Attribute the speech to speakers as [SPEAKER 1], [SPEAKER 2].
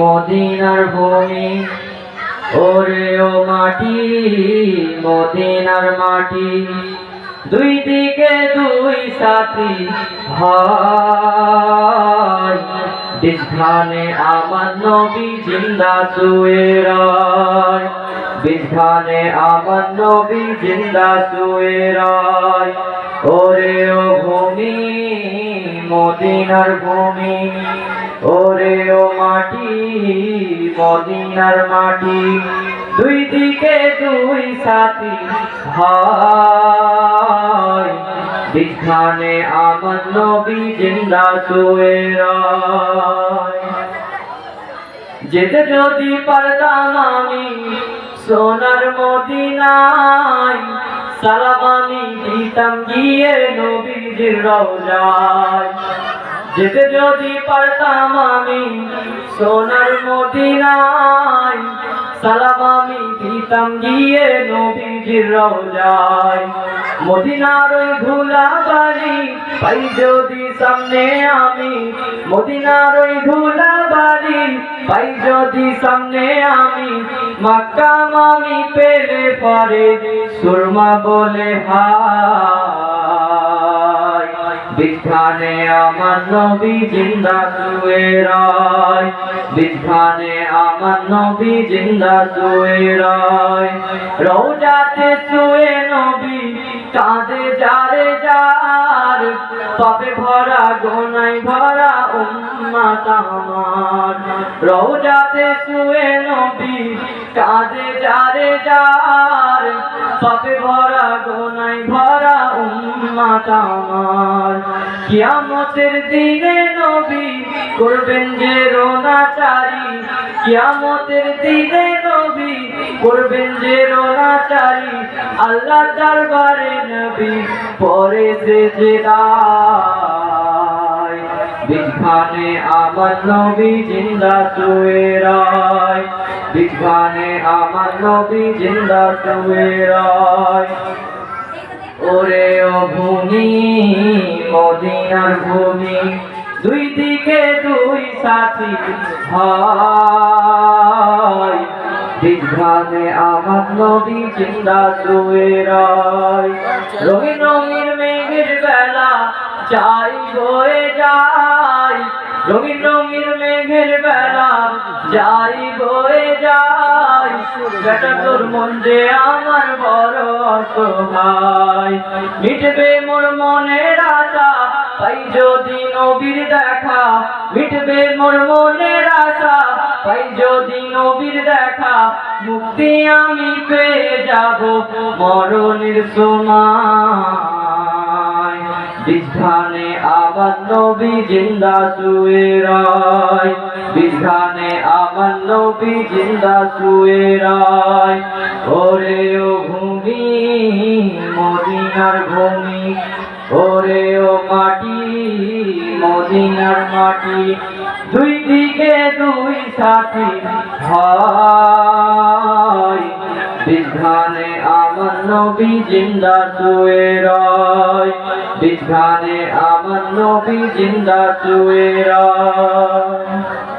[SPEAKER 1] মদিনার ভূমি। ওরে ও মাটি, মদিনার মাটি। দুই দিকে দুই সাথী ভাই। বিধানে আমার নবী জিন্দা শুয়ে রায়। আমার নবী জিন্দা শুয়ে রায়। ওরে ও ভূমি, মদিনার ভূমি। ওরে ও মাটি, মদিনার মাটি, দুই দিকে দুই সাথী ভাই। বিধানে আমার নবী জিন্দা শুয়ে যেতে যদি পারতাম আমি সোনার মদিনায়, সালাম আমি দিতাম গিয়ে নবীজির রওজায়। যেতে যদি পারতাম আমি সোনার মদিনায়, সালাম আমি দিতাম গিয়ে নবীজির রওজায়। মদিনার ওই ধুলা বাড়ি পাই যদি সামনে আমি, মদিনার ওই ধুলা বাড়ি পাই যদি সামনে আমি মাক্কা মামি পেলে পরে সুরমা বলে হায়। বিধানে আমার নবী জিন্দা শুয়ে রায়। বিধানে আমার নবী জিন্দা শুয়ে রায়। রৌজাতে শুয়ে নবী কাঁদে যারে যার তবে ভরা গোনাই ভরা উম্মাত আমার। রৌজাতে শুয়ে নবী কাঁদে যারে যার তবে ভরা গোনাই ভরা উম্মাত আমার। কিয়ামতের দিনে নবী করবেন যে রোনাচারি। কিয়ামতের দিনে নবী করবেন যে রোনাচারি। আল্লাহ দরবারে নবী পরে যে রায় বিধানে আমার নবী জিন্দা শুয়ে রায়। বিধানে আমার নবী জিন্দা শুয়ে রায়। ওরে ভূমি, মদিনার ভূমি, দুই দিকে দুই সাথী বিধানে আমার নদী চিন্তা রয়। রঙিন রঙিন মেঘের বেলা চাই হয়ে যাই রঙিন রঙিন মেঘের বেলা যাই বয়ে যাই, বেটা তোর মন যে আমার বড় অসহায়। মিটবে মোর মনের আশা, পাই যদি নবীর দেখা। মিটবে মোর মনের আশা, পাই যদি নবীর দেখা। মুক্তি আমি পেয়ে যাব মরণের সময় বিধানে আবার নবী জিন্দা শুয়ে রায়। বিধানে আমার নবী জিন্দা শুয়ে রায়। ওরে ও ভূমি, মদিনার ভূমি, ওরে ও মাটি, মদিনার মাটি, দুই দিকে দুই সাথী ভাই বিধানে আমার নবী জিন্দা শুয়ে রায়। বিধানে আমার নবী জিন্দা শুয়ে রায়